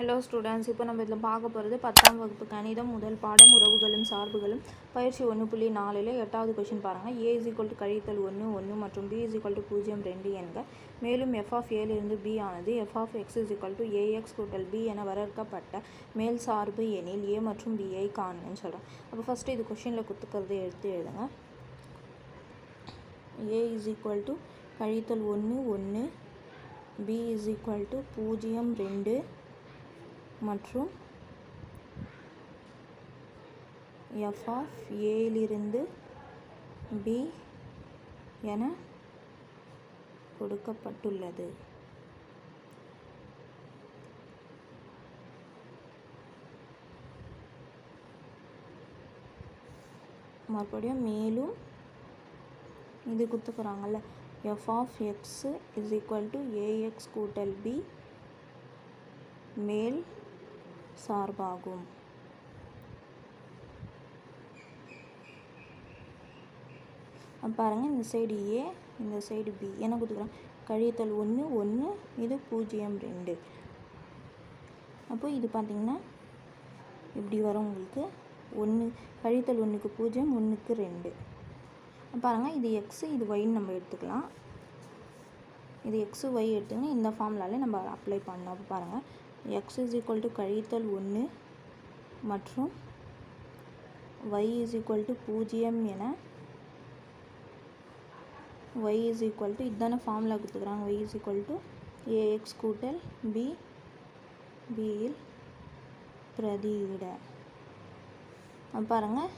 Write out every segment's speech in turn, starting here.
Hello students இப்போ நம்ம இதில் பார்க்க போகிறது பத்தாம் வகுப்பு கணிதம் முதல் பாடம் உறவுகளும் சார்புகளும். பயிற்சி ஒன்று புள்ளி நாலில் எட்டாவது கொஷின் பாருங்கள் ஏ இஸ் ஈக்குவல் டு கழித்தல் ஒன்று ஒன்று மற்றும் பி இஸ் ஈக்குவல் டு பூஜ்ஜியம் ரெண்டு என்க. மேலும் எஃப் ஆஃப் ஏலிருந்து பி ஆனது F of X is equal to AX கூட்டல் பி என வரையறுக்கப்பட்ட மேல் சார்பு எனில் ஏ மற்றும் பிஐ காணுன்னு சொல்கிறேன் அப்போ ஃபஸ்ட்டு இது கொஷினில் குத்துக்கிறது எடுத்து எழுதுங்க. ஏ இஸ் ஈக்குவல் டு கழித்தல் ஒன்று ஒன்று பி இஸ் ஈக்குவல் டு பூஜ்ஜியம் ரெண்டு. மற்றும் எஃப் ஆஃப் ஏலிருந்து பி என கொடுக்கப்பட்டுள்ளது. மறுபடியும் மேலும் இது கொடுத்துக்கிறாங்கல்ல F of X is equal to AX கூட்டல் பி மேல் சார்பாகும். பாருங்க இந்த சைடு ஏ இந்த சைடு பி என்ன கொடுத்துக்கிறோம் கழித்தல் ஒன்று ஒன்று இது பூஜ்ஜியம் ரெண்டு. அப்போ இது பார்த்தீங்கன்னா இப்படி வரும் உங்களுக்கு. ஒன்று கழித்தல் ஒன்றுக்கு பூஜ்ஜியம் ஒன்றுக்கு ரெண்டு. பாருங்கள் இது எக்ஸு இது ஒயின்னு நம்ம எடுத்துக்கலாம். இது எக்ஸு ஒய் எடுத்துங்க இந்த ஃபார்முலாலே நம்ம அப்ளை பண்ணோம். அப்போ பாருங்கள் எக்ஸ் இஸ் ஈக்குவல் டு கழித்தல் ஒன்று மற்றும் ஒய் இஸ் ஈக்குவல் டு பூஜ்ஜியம் என ஒய் இஸ் ஈக்குவல் டு இதுதானே ஃபார்முலா கொடுத்துக்கிறாங்க. Y is equal to AX கூட்டல் பி பியில் பிரதியிட. பாருங்கள்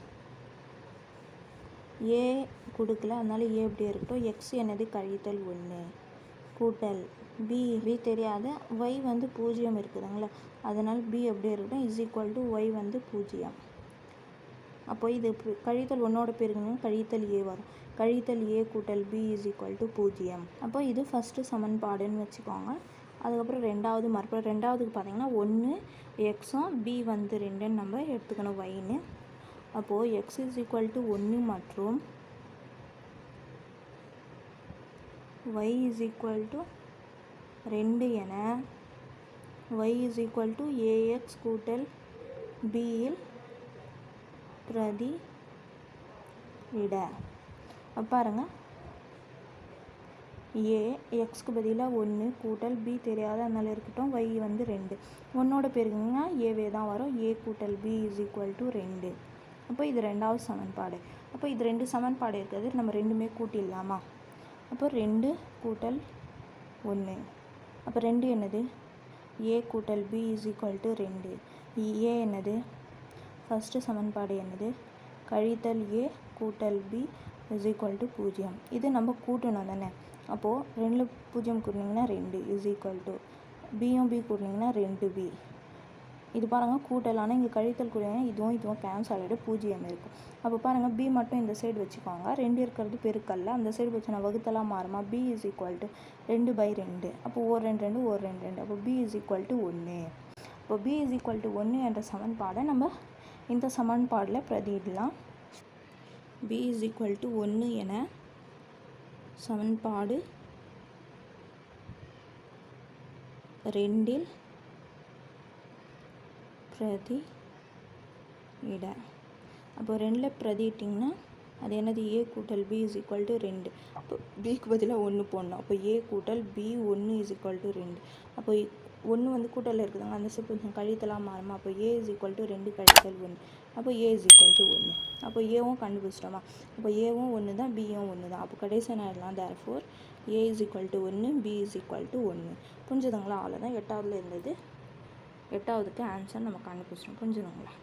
ஏ கொடுக்கல. அதனால் ஏ அப்படியே இருக்கட்டும். எக்ஸ் என்னது? கழித்தல் ஒன்று கூட்டல். பி பி தெரியாத. ஒய் வந்து பூஜ்ஜியம் இருக்குதுங்களா? அதனால் பி அப்படியே இருக்கட்டும் இஸ் ஈக்குவல் டு ஒய் வந்து பூஜ்ஜியம் அப்போ இது கழித்தல் ஒன்னோட பேருங்க கழித்தல் ஏ வரும். கழித்தல் ஏ கூட்டல் பி இஸ் ஈக்குவல் டு பூஜ்ஜியம் அப்போ இது ஃபஸ்ட்டு சமன்பாடுன்னு வச்சுக்கோங்க. அதுக்கப்புறம் ரெண்டாவது மறுபடியும் ரெண்டாவதுக்கு பார்த்தீங்கன்னா ஒன்று எக்ஸும் பி வந்து ரெண்டுன்னு நம்ம எடுத்துக்கணும் ஒயின்னு அப்போது எக்ஸ் இஸ் ஈக்குவல் டு ஒன்று மற்றும் ஒய் இஸ் ஈக்குவல் டு ரெண்டு என Y is equal to AX கூட்டல் பியில் பிரதி இட பாருங்க. ஏ எக்ஸ்க்கு பதிலாக ஒன்று கூட்டல் பி தெரியாத அதனால இருக்கட்டும். ஒய் வந்து ரெண்டு. ஒன்னோட பேருக்குங்கன்னா ஏவே தான் வரும். ஏ கூட்டல் பி இஸ் ஈக்குவல் டு ரெண்டு. அப்போ இது ரெண்டாவது சமன்பாடு. அப்போ இது ரெண்டு சமன்பாடு இருக்கிறது நம்ம ரெண்டுமே கூட்டிடலாமா? அப்போ ரெண்டு கூட்டல் ஒன்று. அப்போ ரெண்டு என்னது? ஏ கூட்டல் பி இஸ் ஈக்குவல் டு ரெண்டு. ஏ என்னது? ஃபஸ்ட்டு சமன்பாடு என்னது? கழித்தல் ஏ கூட்டல் பி இஸ் ஈக்குவல் டு பூஜ்ஜியம். இது நம்ம கூட்டணும் தானே? அப்போது ரெண்டில் பூஜ்ஜியம் கூட்டினீங்கன்னா ரெண்டு இஸ் ஈக்குவல் டு பியும் பி கூட்டினீங்கன்னா ரெண்டு பி இது பாருங்கள் கூட்டல் ஆனால் இங்கே கழித்தல் கூட்டிங்கன்னா இதுவும் இதுவும் கேன்சல் ஆகிடும் பூஜ்ஜியம் இருக்கும் அப்போ பாருங்கள் பி மட்டும் இந்த சைடு வச்சுக்கோங்க. ரெண்டு இருக்கிறது பெருக்கல்ல. அந்த சைடு வச்சு நான் வகுத்தலாம் மாறுமா? பி இஸ் ஈக்குவல் டு ரெண்டு பை ரெண்டு. அப்போ ஒரு ரெண்டு ரெண்டு ஒரு ரெண்டு ரெண்டு. அப்போ பி இஸ் ஈக்குவல் டு ஒன்று இப்போ பி இஸ் ஈக்குவல் டு ஒன்று என்ற சமன்பாடை நம்ம இந்த சமன்பாடில் பிரதியிடலாம். பி இஸ் ஈக்குவல் டு ஒன்று என சமன்பாடு ரெண்டில் பிரதி இட. அப்போ ரெண்டில் பிரதிட்டிங்கன்னா அது என்னது? ஏ கூட்டல் பி இஸ் ஈக்குவல் டு ரெண்டு. அப்போ பிக்கு பதிலாக ஒன்று போடணும். அப்போ ஏ கூட்டல் பி ஒன்று இஸ் ஈக்குவல் டு ரெண்டு. அப்போ ஒன்று வந்து கூட்டலில் இருக்குதுங்க. அந்த ஸ்டெப் கொஞ்சம் கழித்தலாம் மாறுமா? அப்போ ஏ இஸ் ஈக்குவல் டு ரெண்டு கழித்தல் ஒன்று அப்போ ஏ இஸ் ஈக்குவல் டு ஒன்று அப்போ ஏவும் கண்டுபிடிச்சிட்டோமா? அப்போ ஏவும் ஒன்று தான் பியும் ஒன்று தான். அப்போ கடைசி நேரம்லாம் therefore A is equal to ஒன்று பி இஸ் ஈக்குவல் டு ஒன்று புரிஞ்சுதுங்களா? அவ்வளோதான் எட்டாவதுல இருந்தது. எட்டாவதுக்கு ஆன்சர் நமக்கு அனுப்பிச்சிடும். புரிஞ்சுதுங்களா?